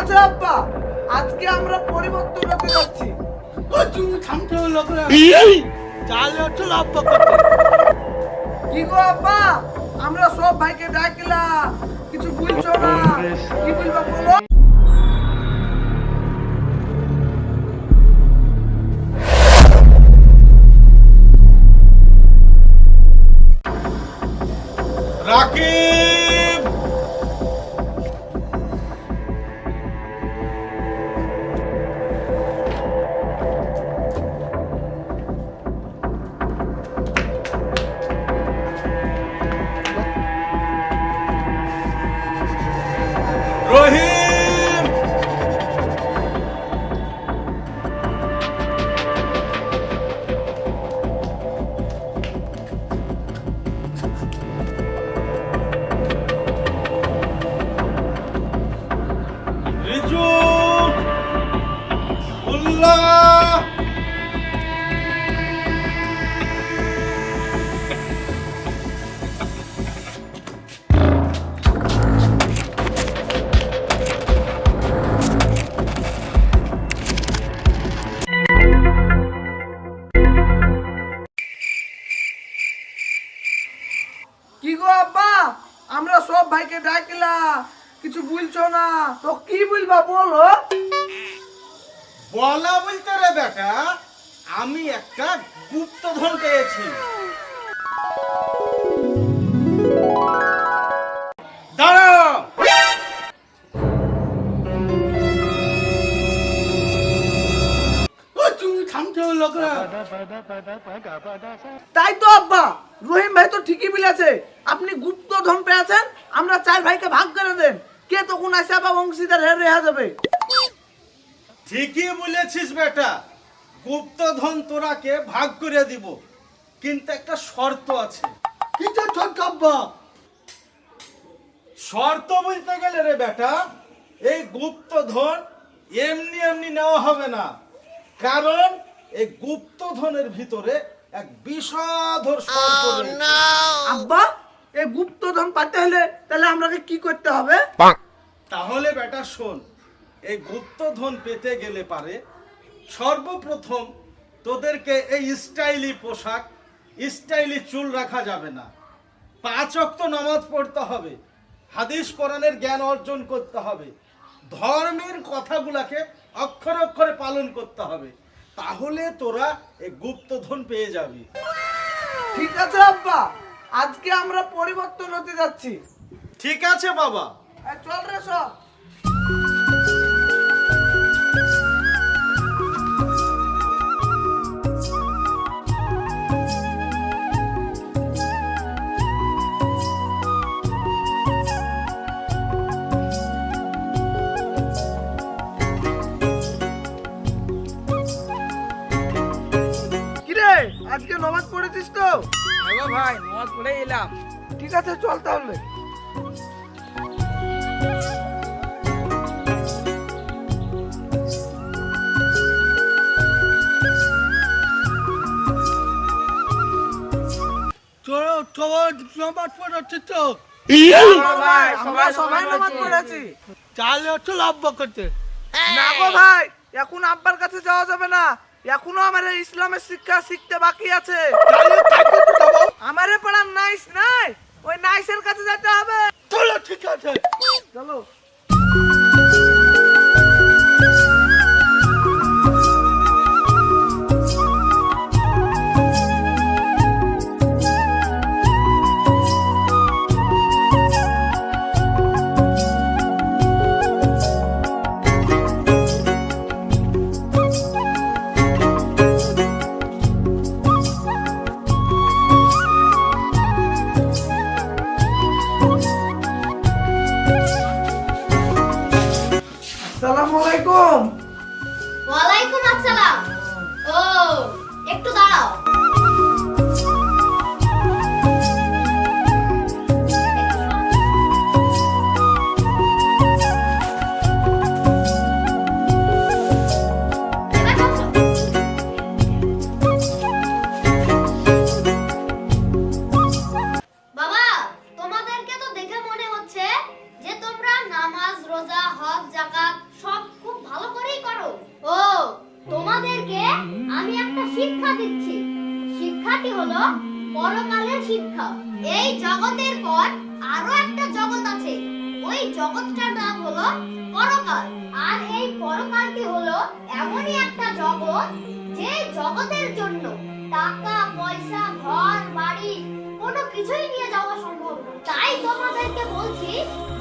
আছে আব্বা। আজকে আমরা পরিবর্তন হতে যাচ্ছি। তুমি থামতে হলো করে চাল হচ্ছে লব্য কি গো আব্বা? আমরা সব ভাইকে ডাকলাম। কিছু না? কি বলবা বলো? রাকিব কিছু বলছো না? তো কি বলবা বলো? বলা বলতে রে বেটা আমি একটা গুপ্ত গুপ্তধন পেয়েছি। দাঁড়াও! তাই তো আব্বা রহিম ভাই তো ঠিকই বলেছে। আপনি গুপ্ত ধন পেয়েছেন আমরা চার ভাইকে ভাগ করে দেন। কে তখন আসে আবার অংশীদার হেরে রেহা যাবে? ঠিকই বলেছিস বেটা। গুপ্তধন তোরাকে ভাগ করে দিব কিন্তু একটা শর্ত আছে। শর্ত বলতে গেলে রে বেটা এই গুপ্তধন এমনি এমনি নেওয়া হবে না। কারণ এই গুপ্তধনের ভিতরে এক বিষাধর শর্ত রয়েছে। আব্বা এই গুপ্ত ধন পাতে হলে তাহলে আমাকে কি করতে হবে? তাহলে বেটা শোন এই গুপ্তধন পেতে গেলে পারে সর্বপ্রথম তোদেরকে এই স্টাইলি পোশাক স্টাইলি চুল রাখা যাবে না। পাঁচ অক্ত নামাজ পড়তে হবে হাদিস কোরআনের জ্ঞান অর্জন করতে হবে ধর্মের কথাগুলাকে অক্ষর অক্ষরে পালন করতে হবে তাহলে তোরা এই গুপ্তধন পেয়ে যাবি। ঠিক আছে আব্বা আজকে আমরা পরিবর্তন হতে যাচ্ছি। ঠিক আছে বাবা। চল রে সব। আজকে নমাজ পড়েছিস তো? ভাই নামাজ পড়ে এলাম। ঠিক আছে চল তাহলে। সবাই নামাজ পড়াচ্ছে তো। আমরা সবাই নামাজ পড়েছি। চালে হচ্ছে করতে। না গো ভাই এখন আব্বার কাছে যাওয়া যাবে না। এখনও আমার ইসলামের শিক্ষা শিখতে বাকি আছে। আমারে পড়ার নাইস নাই। ওই নাইসের কাছে যেতে হবে। চলো ঠিক আছে। চলো। এই জগতের পর আরও একটা জগৎ আছে। ওই জগৎটার নাম হলো পরকাল। আর এই পরকালটি হলো এমনই একটা জগৎ যে জগতের জন্য টাকা, পয়সা, ঘর, বাড়ি কোনো কিছুই নিয়ে যাওয়া সম্ভব তাই তোমাদেরকে বলছি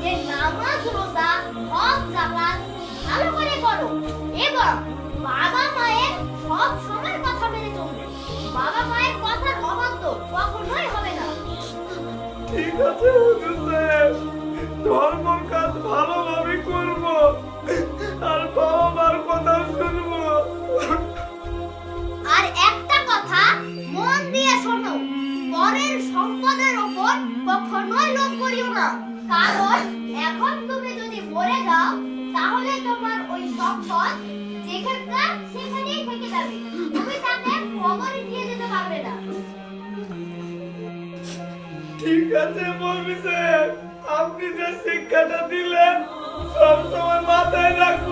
যে নামাজ, রোজা, হজ, জাকাত ভালো করে করো এবং বাবা মায়ের সব সময় কথা মেনে চলবে। বাবা মায়ের কথার অবাধ্য কখনোই হবে ঠিক আছে, হুজুর সাহেব। ধর্মর কাজ ভালোভাবে করব, আর বাবা মার কথা শুনব। আর একটা কথা মন দিয়ে শোনো, পরের সম্পদের ওপর কখনোই লোভ করিও না। কারণ এখন তুমি যদি মরে যাও, তাহলে তোমার ওই সম্পদ যেখানকার সেখানেই থেকে যাবে। তুমি তাকে কবরে ঠিক আছে মৌলভী সাহেব আপনি যে শিক্ষাটা দিলেন, সব সময় মাথায় রাখব।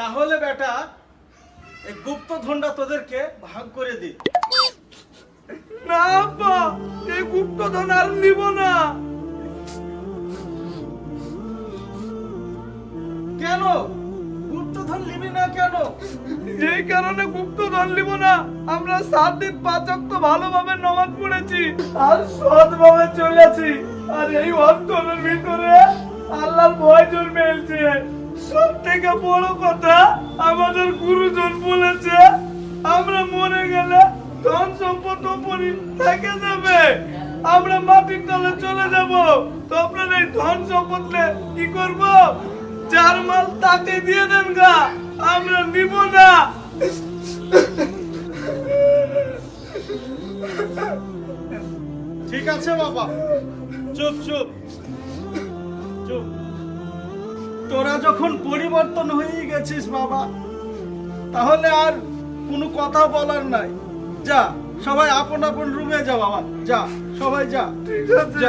তাহলে বেটা, এই গুপ্তধনটা তোদেরকে ভাগ করে দি। না আব্বা, এই গুপ্তধন আর নিব না। গুপ্তধন নিবি না কেন? যেই কারণে গুপ্তধন নিব না, আমরা সাত দিন পাঁচ তো ভালোভাবে নমাজ পড়েছি আর সৎভাবে চলেছি। আর এই অন্তরের ভিতরে আল্লাহর ভয় জন্মেছে সব থেকে বড় কথা, আমাদের গুরুজন বলেছে, আমরা মরে গেলে ধন সম্পদ ওপরই থেকে যাবে। আমরা মাটির তলে চলে যাব। তো আপনার এই ধন সম্পদ কি করব? যার মাল তাকে দিয়ে দেন গা আমরা নিব না। ঠিক আছে বাবা। চুপ চুপ। চুপ। তোরা যখন পরিবর্তন হয়ে গেছিস বাবা তাহলে আর কোনো কথা বলার নাই। যা সবাই আপন আপন রুমে যা বাবা। যা সবাই যা। ঠিক আছে।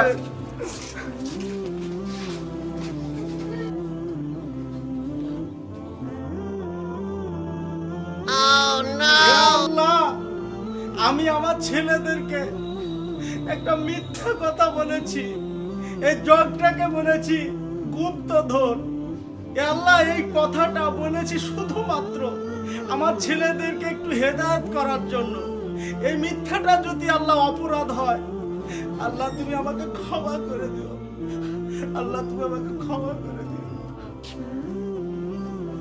আমি আমার ছেলেদেরকে একটা মিথ্যা কথা বলেছি। এই জগটাকে বলেছি গুপ্তধন। এ আল্লাহ এই কথাটা বলেছি শুধুমাত্র আমার ছেলেদেরকে একটু হেদায়ত করার জন্য। এই মিথ্যাটা যদি আল্লাহ অপরাধ হয়, আল্লাহ তুমি আমাকে ক্ষমা করে দিও। আল্লাহ তুমি আমাকে ক্ষমা করে দিও।